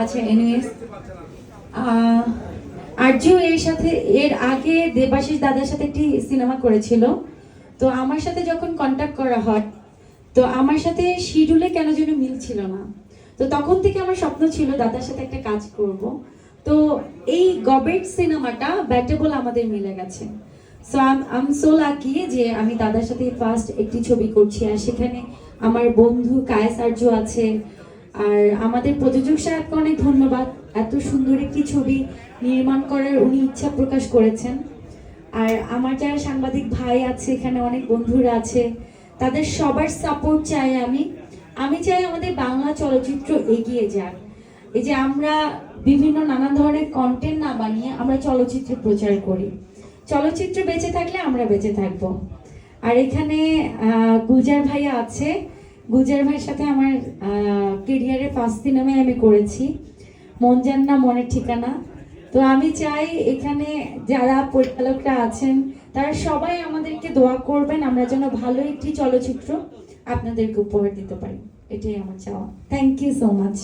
আচ্ছা এনিওয়েজ আর্য এর সাথে, এর আগে দেবাশিস দাদার সাথে একটি সিনেমা করেছিল। তো আমার সাথে যখন কন্ট্যাক্ট করা হয়, তো আমার সাথে শিডিউলে কেন যেন মিল ছিল না। তো তখন থেকে আমার স্বপ্ন ছিল দাদার সাথে একটা কাজ করব। তো এই গবেট সিনেমাটা ব্যাটেবল আমাদের মিলে গেছে। সো আম সো লাকি যে আমি দাদার সাথে ফার্স্ট একটি ছবি করছি। আর সেখানে আমার বন্ধু কায়েস আর্য আছে আর আমাদের প্রযোজক সাহেবকে অনেক ধন্যবাদ। এত সুন্দর একটি ছবি নির্মাণ করার উনি ইচ্ছা প্রকাশ করেছেন। আর আমার যারা সাংবাদিক ভাই আছে এখানে অনেক বন্ধুরা আছে তাদের সবার সাপোর্ট চাই আমি। আমি চাই আমাদের বাংলা চলচ্চিত্র এগিয়ে যাক। এই যে আমরা বিভিন্ন নানান ধরনের কন্টেন্ট না বানিয়ে আমরা চলচ্চিত্র প্রচার করি। চলচ্চিত্র বেঁচে থাকলে আমরা বেঁচে থাকব। আর এখানে আহ, গুলজার ভাইয়া আছে। গুলজার ভাইয়ের সাথে আমার কেরিয়ারে ফার্স্ট সিনেমে আমি করেছি। মন যান না মনের ঠিকানা। তো আমি চাই এখানে যারা পরিচালকরা আছেন, তারা সবাই আমাদেরকে দোয়া করবেন, আমরা যেন ভালো একটি চলচ্চিত্র আপনাদেরকে উপহার দিতে পারি। এটাই আমার চাওয়া। Thank you so much